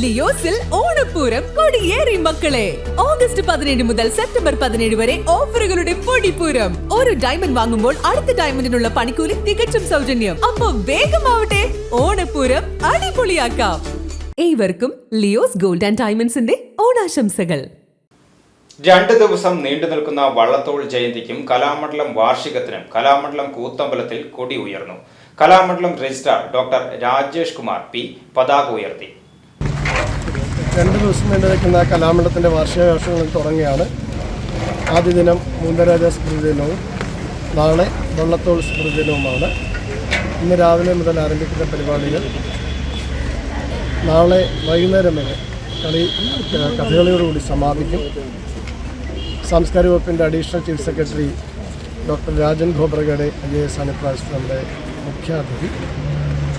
ലിയോസിൽ ഓണപ്പൂരം കൊടിയേറി മക്കളെ. ഓഗസ്റ്റ് പതിനേഴ് മുതൽ സെപ്റ്റംബർ പതിനേഴ് വരെ ഓഫറുകളുടെ പൊടിപ്പൂരം. ഒരു ഡയമണ്ട് വാങ്ങുമ്പോൾ അടുത്ത ഡയമണ്ടിനുള്ള പണിക്കൂലി തികച്ചും സൗജന്യം. അപ്പൊ വേഗമാവട്ടെ ഓണപ്പൂരം അടിപൊളിയാക്കാം. ഏവർക്കും ലിയോസ് ഗോൾഡ് ആൻഡ് ഡയമണ്ട്സിന്റെ ഓണാശംസകൾ. രണ്ട് ദിവസം നീണ്ടു നിൽക്കുന്ന വള്ളത്തോൾ ജയന്തിക്കും കലാമണ്ഡലം വാർഷികത്തിനും കലാമണ്ഡലം കൂത്തമ്പലത്തിൽ കൊടി ഉയർന്നു. Kalamandalam registrar doctor Rajesh Kumar P പതാക ഉയർത്തി. രണ്ട് ദിവസം നീണ്ടു നിൽക്കുന്ന കലാമണ്ഡലത്തിന്റെ വാർഷികാഘോഷങ്ങൾ തുടങ്ങിയാണ് ആദ്യ ദിനം മൂന്നരാജ സ്മൃതി ദിനവും നാളെ വള്ളത്തോൾ സ്മൃതി ദിനവുമാണ്. ഇന്ന് രാവിലെ മുതൽ ആരംഭിക്കുന്ന പരിപാടികൾ. നാളെ വൈകുന്നേരം വരെ കളി കഥകളിയോടുകൂടി സമാപിക്കും. സാംസ്കാരിക വകുപ്പിന്റെ additional chief secretary doctor Rajan Khobragade I A S നമ്മുടെ മുഖ്യാതിഥി.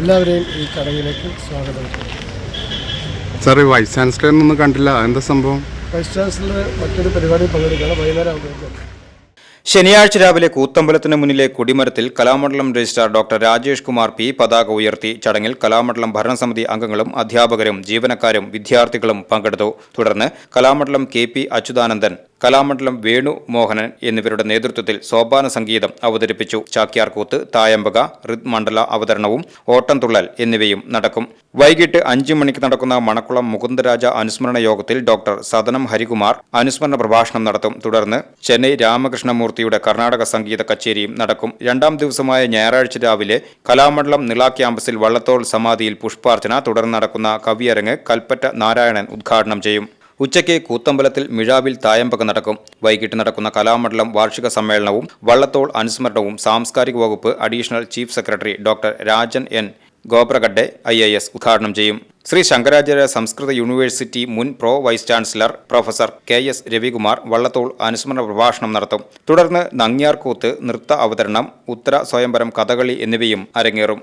എല്ലാവരെയും ഈ ചടങ്ങിലേക്ക് സ്വാഗതം ചെയ്യുന്നു. സാർ വൈസ് ചാൻസലറിനൊന്നും കണ്ടില്ല. എന്താ സംഭവം? വൈസ് ചാൻസലർ മറ്റൊരു പരിപാടിയിൽ പങ്കെടുക്കണം വൈകുന്നേരം ആകുമ്പോഴേക്കും ശനിയാഴ്ച രാവിലെ കൂത്തമ്പലത്തിന് മുന്നിലെ കൊടിമരത്തിൽ Kalamandalam registrar doctor Rajesh Kumar P പതാക ഉയർത്തി ചടങ്ങിൽ കലാമണ്ഡലം ഭരണസമിതി അംഗങ്ങളും അധ്യാപകരും ജീവനക്കാരും വിദ്യാർത്ഥികളും പങ്കെടുത്തു. തുടർന്ന് കലാമണ്ഡലം കെ പി അച്യുതാനന്ദൻ കലാമണ്ഡലം വേണു മോഹനൻ എന്നിവരുടെ നേതൃത്വത്തിൽ സോപാന സംഗീതം അവതരിപ്പിച്ചു. ചാക്യാർകൂത്ത് തായമ്പക ഋത് മണ്ഡല അവതരണവും ഓട്ടംതുള്ളൽ എന്നിവയും നടക്കും. വൈകിട്ട് അഞ്ചു മണിക്ക് നടക്കുന്ന മണക്കുളം മുകുന്ദരാജ അനുസ്മരണ യോഗത്തിൽ ഡോക്ടർ സദനം ഹരികുമാർ അനുസ്മരണ പ്രഭാഷണം നടത്തും. തുടർന്ന് ചെന്നൈ രാമകൃഷ്ണമൂർത്തിയുടെ കർണാടക സംഗീത കച്ചേരിയും നടക്കും. രണ്ടാം ദിവസമായ ഞായറാഴ്ച രാവിലെ കലാമണ്ഡലം നിള ക്യാമ്പസിൽ വള്ളത്തോൾ സമാധിയിൽ പുഷ്പാർച്ചന. തുടർന്ന് നടക്കുന്ന കവിയരങ്ങ് കൽപ്പറ്റ നാരായണൻ ഉദ്ഘാടനം ചെയ്യും. ഉച്ചയ്ക്ക് കൂത്തമ്പലത്തിൽ മിഴാവിൽ തായമ്പക നടക്കും. വൈകിട്ട് നടക്കുന്ന കലാമണ്ഡലം വാർഷിക സമ്മേളനവും വള്ളത്തോൾ അനുസ്മരണവും സാംസ്കാരിക വകുപ്പ് additional chief secretary doctor Rajan N. Khobragade I A S ഉദ്ഘാടനം ചെയ്യും. ശ്രീ ശങ്കരാചാര്യ സംസ്കൃത യൂണിവേഴ്സിറ്റി മുൻ pro vice chancellor professor K S Ravikumar Vallathol അനുസ്മരണ പ്രഭാഷണം നടത്തും. തുടർന്ന് നങ്ങിയാർകൂത്ത് നൃത്ത അവതരണം ഉത്തര സ്വയംവരം കഥകളി എന്നിവയും അരങ്ങേറും.